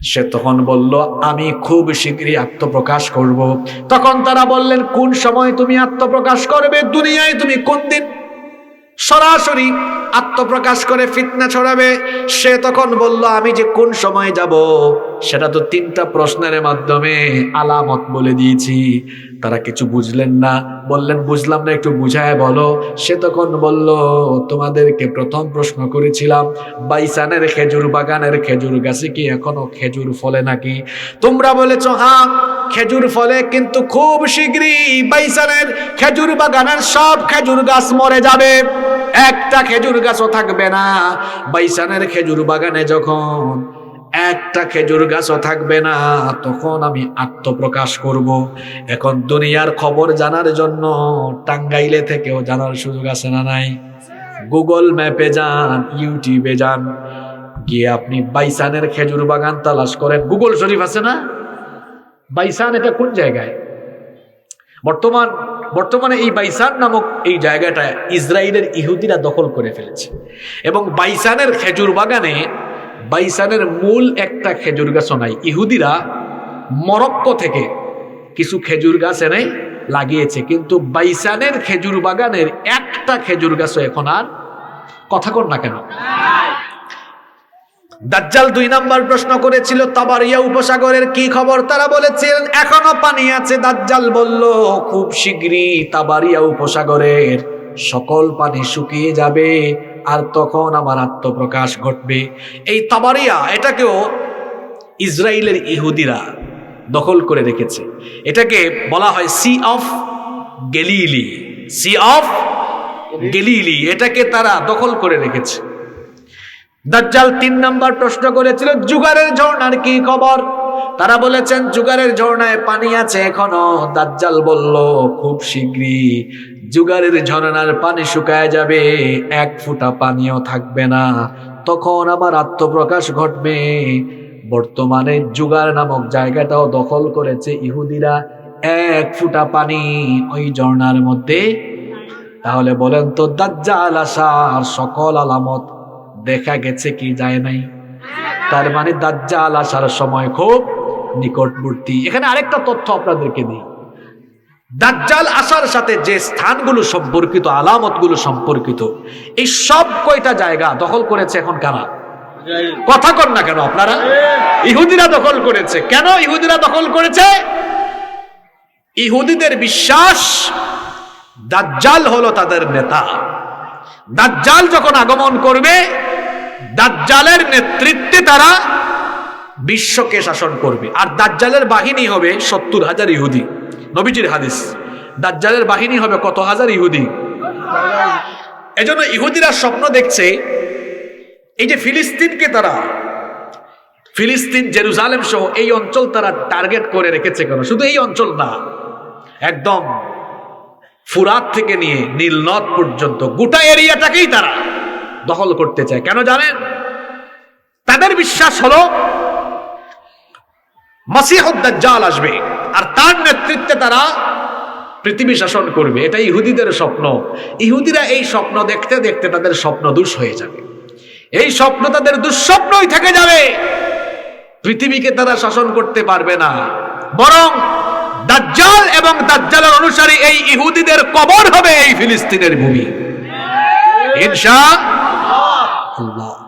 সে তখন বলল, আমি খুব শীঘ্রই আত্মপ্রকাশ করব। তখন তারা বললেন, কোন সময় তুমি আত্মপ্রকাশ করবে দুনিয়ায় তুমি কোন দিন সরাসরি আত্মপ্রকাশ করে ফিতনা ছড়াবে, সে তখন বলল, আমি যে কোন সময় যাব? সেটা তো তিনটা প্রশ্নের মাধ্যমে আলামত বলে দিয়েছি। তারা কিছু বুঝলেন না। বললেন, বুঝলাম না, একটু বুঝায় বলো। সে তখন বলল, তোমাদেরকে প্রথম প্রশ্ন করেছিলাম, বাইসানের খেজুর বাগানের খেজুর গাছে কি এখনও খেজুর ফলে নাকি? তোমরা বলেছ হ্যাঁ খেজুর ফলে, কিন্তু খুব শীঘ্রই বাইসানের খেজুর বাগানের সব খেজুর গাছ মরে যাবে। একটা খেজুর গাছও থাকবে না। বাইসানের খেজুর বাগানে যখন একটা খেজুর গাছও থাকবে না, তখন আমি আত্মপ্রকাশ করব। এখন দুনিয়ার খবর জানার জন্য টাঙ্গাইলে থেকেও জানার সুযোগ আছে না নাই? গুগল ম্যাপে যান, ইউটিউবে যান, গিয়ে আপনি বাইসানের খেজুর বাগান তালাশ করেন। গুগল শরীফ আছে না? বাইসান এটা কোন জায়গায়? বর্তমান বর্তমানে এই বাইসান নামক এই জায়গাটা ইসরায়েলের ইহুদিরা দখল করে ফেলেছে। এবং বাইসানের খেজুর বাগানে বাইসানের মূল একটা খেজুর গাছও নাই। ইহুদিরা মরক্কো থেকে কিছু খেজুর গাছ এনে লাগিয়েছে। কিন্তু বাইসানের খেজুর বাগানের একটা খেজুর গাছও এখন আর কথা কর না কেন? দাজ্জাল দুই নাম্বার প্রশ্ন করেছিল, তাবারিয়া উপসাগরের কি খবর? তারা বলেছিলেন এখনও পানি আছে, দাজ্জাল বলল, খুব শীঘ্রই তাবারিয়া উপসাগরের সকল পানি শুকিয়ে যাবে আর তখন আমার আত্মপ্রকাশ ঘটবে। এই তাবারিয়া এটাকেও ইসরায়েলের ইহুদিরা দখল করে রেখেছে। এটাকে বলা হয় Sea of Galilee sea of Galilee এটাকে তারা দখল করে রেখেছে। দাজ্জাল তিন নাম্বার প্রশ্ন করেছিল জুগারের ঝর্ণার কি খবর? তারা বলেছেন জুগারের ঝর্ণায় পানি আছে এখনও। দাজ্জাল বলল, খুব শীঘ্রই। জুগারের ঝর্ণার পানি শুকায় যাবে, এক ফুটা পানিও থাকবে না। তখন আবার আত্মপ্রকাশ ঘটবে। বর্তমানে জুগার নামক জায়গাটাও দখল করেছে ইহুদিরা। এক ফুটা পানি ওই ঝর্ণার মধ্যে। তাহলে বলেন তো, দাজ্জাল আসার সকল আলামত দেখা গেছে কি যায় নাই। তার মানে দাজ্জাল আসার সময় খুব নিকটবর্তী। এখানে আরেকটা তথ্য আপনাদেরকে দিই। দাজ্জাল আসার সাথে যে স্থানগুলো সম্পর্কিত, আলামতগুলো সম্পর্কিত, এই সব কয়টা জায়গা দখল করেছে এখন কারা? কথা কর না কেন আপনারা? ইহুদিরা দখল করেছে। কেন ইহুদিরা দখল করেছে? ইহুদিদের বিশ্বাস, দাজ্জাল হলো তাদের নেতা। দাজ্জাল যখন আগমন করবে দাজ্জালের নেতৃত্বে তারা বিশ্বকে শাসন করবে। আর দাজ্জালের বাহিনী হবে সত্তর হাজার ইহুদি। নবীজির হাদিস। দাজ্জালের বাহিনী হবে কত হাজার ইহুদি? এজন্য ইহুদিরা স্বপ্ন দেখছে, এই যে ফিলিস্তিনকে তারা, ফিলিস্তিন, জেরুজালেম সহ এই অঞ্চল তারা টার্গেট করে রেখেছে কেন? শুধু এই অঞ্চল না, একদম ফুরাত থেকে নিয়ে নীলনদ পর্যন্ত, গোটা এরিয়াটাকেই তারা দখল করতে চায়। কেন জানেন? তাদের বিশ্বাস হলো মাসিহুদ্দাজ্জাল আসবে, আর তার নেতৃত্বে তারা পৃথিবী শাসন করবে। এটা ইহুদিদের স্বপ্ন। ইহুদিরা এই স্বপ্ন দেখতে দেখতে তাদের স্বপ্ন দুষ হয়ে যাবে। এই স্বপ্ন তাদের দুঃস্বপ্নই থেকে যাবে। পৃথিবীকে তারা শাসন করতে পারবে না। বরং দাজ্জাল এবং দাজ্জালের অনুসারী এই ইহুদিদের কবর হবে এই ফিলিস্তিনের ভূমি। ইনশা Allah.